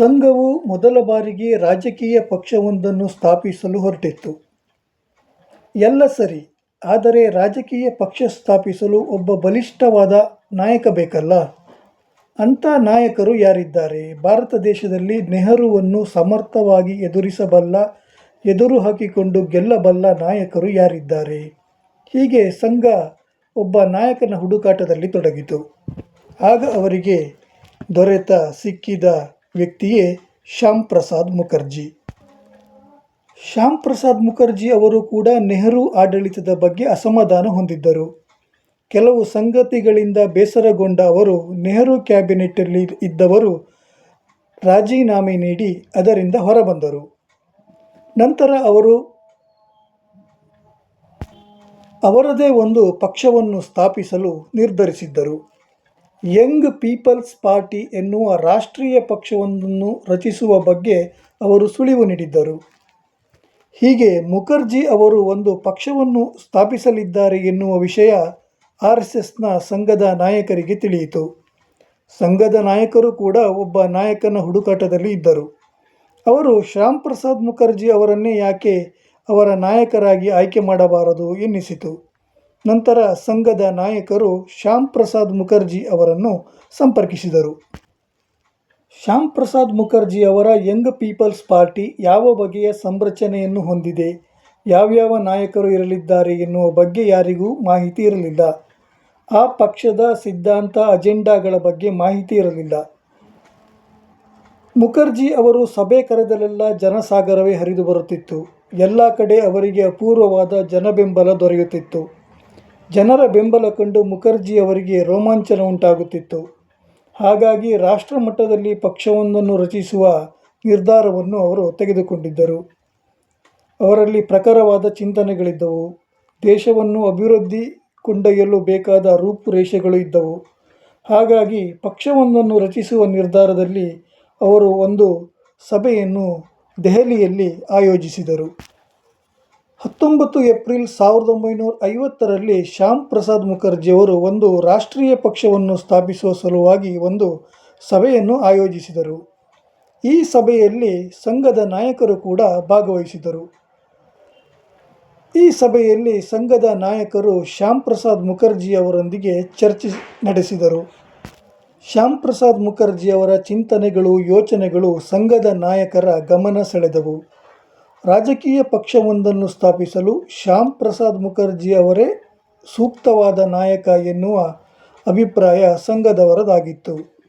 ಸಂಘವು ಮೊದಲ ಬಾರಿಗೆ ರಾಜಕೀಯ ಪಕ್ಷವೊಂದನ್ನು ಸ್ಥಾಪಿಸಲು ಹೊರಟಿತ್ತು. ಎಲ್ಲ ಸರಿ, ಆದರೆ ರಾಜಕೀಯ ಪಕ್ಷ ಸ್ಥಾಪಿಸಲು ಒಬ್ಬ ಬಲಿಷ್ಠವಾದ ನಾಯಕ ಬೇಕಲ್ಲ? ಅಂಥ ನಾಯಕರು ಯಾರಿದ್ದಾರೆ? ಭಾರತ ದೇಶದಲ್ಲಿ ನೆಹರುವನ್ನು ಸಮರ್ಥವಾಗಿ ಎದುರಿಸಬಲ್ಲ, ಎದುರು ಹಾಕಿಕೊಂಡು ಗೆಲ್ಲಬಲ್ಲ ನಾಯಕರು ಯಾರಿದ್ದಾರೆ? ಹೀಗೆ ಸಂಘ ಒಬ್ಬ ನಾಯಕನ ಹುಡುಕಾಟದಲ್ಲಿ ತೊಡಗಿತು. ಆಗ ಅವರಿಗೆ ದೊರೆತ, ಸಿಕ್ಕಿದ ವ್ಯಕ್ತಿಯೇ ಶ್ಯಾಮ್ ಪ್ರಸಾದ್ ಮುಖರ್ಜಿ. ಶ್ಯಾಮ್ ಪ್ರಸಾದ್ ಮುಖರ್ಜಿ ಅವರು ಕೂಡ ನೆಹರು ಆಡಳಿತದ ಬಗ್ಗೆ ಅಸಮಾಧಾನ ಹೊಂದಿದ್ದರು. ಕೆಲವು ಸಂಗತಿಗಳಿಂದ ಬೇಸರಗೊಂಡ ಅವರು ನೆಹರು ಕ್ಯಾಬಿನೆಟ್ಟಲ್ಲಿ ಇದ್ದವರು ರಾಜೀನಾಮೆ ನೀಡಿ ಅದರಿಂದ ಹೊರಬಂದರು. ನಂತರ ಅವರು ಅವರದೇ ಒಂದು ಪಕ್ಷವನ್ನು ಸ್ಥಾಪಿಸಲು ನಿರ್ಧರಿಸಿದ್ದರು. ಯಂಗ್ ಪೀಪಲ್ಸ್ ಪಾರ್ಟಿ ಎನ್ನುವ ರಾಷ್ಟ್ರೀಯ ಪಕ್ಷವೊಂದನ್ನು ರಚಿಸುವ ಬಗ್ಗೆ ಅವರು ಸುಳಿವು ನೀಡಿದ್ದರು. ಹೀಗೆ ಮುಖರ್ಜಿ ಅವರು ಒಂದು ಪಕ್ಷವನ್ನು ಸ್ಥಾಪಿಸಲಿದ್ದಾರೆ ಎನ್ನುವ ವಿಷಯ ಆರ್ ಎಸ್ ಎಸ್ನ ಸಂಘದ ನಾಯಕರಿಗೆ ತಿಳಿಯಿತು. ಸಂಘದ ನಾಯಕರು ಕೂಡ ಒಬ್ಬ ನಾಯಕನ ಹುಡುಕಾಟದಲ್ಲಿ ಇದ್ದರು. ಅವರು ಶ್ಯಾಮ್ ಪ್ರಸಾದ್ ಮುಖರ್ಜಿ ಅವರನ್ನೇ ಯಾಕೆ ಅವರ ನಾಯಕರಾಗಿ ಆಯ್ಕೆ ಮಾಡಬಾರದು ಎನ್ನಿಸಿತು. ನಂತರ ಸಂಘದ ನಾಯಕರು ಶ್ಯಾಮ್ ಪ್ರಸಾದ್ ಮುಖರ್ಜಿ ಅವರನ್ನು ಸಂಪರ್ಕಿಸಿದರು. ಶ್ಯಾಮ್ ಪ್ರಸಾದ್ ಮುಖರ್ಜಿ ಅವರ ಯಂಗ್ ಪೀಪಲ್ಸ್ ಪಾರ್ಟಿ ಯಾವ ಬಗೆಯ ಸಂರಚನೆಯನ್ನು ಹೊಂದಿದೆ, ಯಾವ್ಯಾವ ನಾಯಕರು ಇರಲಿದ್ದಾರೆ ಎನ್ನುವ ಬಗ್ಗೆ ಯಾರಿಗೂ ಮಾಹಿತಿ ಇರಲಿಲ್ಲ. ಆ ಪಕ್ಷದ ಸಿದ್ಧಾಂತ ಅಜೆಂಡಾಗಳ ಬಗ್ಗೆ ಮಾಹಿತಿ ಇರಲಿಲ್ಲ. ಮುಖರ್ಜಿ ಅವರು ಸಭೆ ಕರೆದಲೆಲ್ಲ ಜನಸಾಗರವೇ ಹರಿದು ಬರುತ್ತಿತ್ತು. ಎಲ್ಲ ಕಡೆ ಅವರಿಗೆ ಅಪೂರ್ವವಾದ ಜನಬೆಂಬಲ ದೊರೆಯುತ್ತಿತ್ತು. ಜನರ ಬೆಂಬಲ ಕಂಡು ಮುಖರ್ಜಿ ಅವರಿಗೆ ರೋಮಾಂಚನ ಉಂಟಾಗುತ್ತಿತ್ತು. ಹಾಗಾಗಿ ರಾಷ್ಟ್ರ ಮಟ್ಟದಲ್ಲಿ ಪಕ್ಷವೊಂದನ್ನು ರಚಿಸುವ ನಿರ್ಧಾರವನ್ನು ಅವರು ತೆಗೆದುಕೊಂಡಿದ್ದರು. ಅವರಲ್ಲಿ ಪ್ರಖರವಾದ ಚಿಂತನೆಗಳಿದ್ದವು. ದೇಶವನ್ನು ಅಭಿವೃದ್ಧಿ ಕೊಂಡೊಯ್ಯಲು ಬೇಕಾದ ರೂಪುರೇಷೆಗಳು ಇದ್ದವು. ಹಾಗಾಗಿ ಪಕ್ಷವೊಂದನ್ನು ರಚಿಸುವ ನಿರ್ಧಾರದಲ್ಲಿ ಅವರು ಒಂದು ಸಭೆಯನ್ನು ದೆಹಲಿಯಲ್ಲಿ ಆಯೋಜಿಸಿದರು. ಹತ್ತೊಂಬತ್ತು ಏಪ್ರಿಲ್ ಸಾವಿರದ ಒಂಬೈನೂರ ಐವತ್ತರಲ್ಲಿ ಶ್ಯಾಮ್ ಪ್ರಸಾದ್ ಮುಖರ್ಜಿಯವರು ಒಂದು ರಾಷ್ಟ್ರೀಯ ಪಕ್ಷವನ್ನು ಸ್ಥಾಪಿಸುವ ಸಲುವಾಗಿ ಒಂದು ಸಭೆಯನ್ನು ಆಯೋಜಿಸಿದರು. ಈ ಸಭೆಯಲ್ಲಿ ಸಂಘದ ನಾಯಕರು ಕೂಡ ಭಾಗವಹಿಸಿದರು ಈ ಸಭೆಯಲ್ಲಿ ಸಂಘದ ನಾಯಕರು ಶ್ಯಾಮ್ ಪ್ರಸಾದ್ ಮುಖರ್ಜಿ ಅವರೊಂದಿಗೆ ಚರ್ಚೆ ನಡೆಸಿದರು. ಶ್ಯಾಮ್ ಪ್ರಸಾದ್ ಮುಖರ್ಜಿಯವರ ಚಿಂತನೆಗಳು ಯೋಚನೆಗಳು ಸಂಘದ ನಾಯಕರ ಗಮನ ಸೆಳೆದವು. ರಾಜಕೀಯ ಪಕ್ಷವೊಂದನ್ನು ಸ್ಥಾಪಿಸಲು ಶ್ಯಾಮ್ ಪ್ರಸಾದ್ ಮುಖರ್ಜಿ ಅವರೇ ಸೂಕ್ತವಾದ ನಾಯಕ ಎನ್ನುವ ಅಭಿಪ್ರಾಯ ಸಂಘದವರದಾಗಿತ್ತು.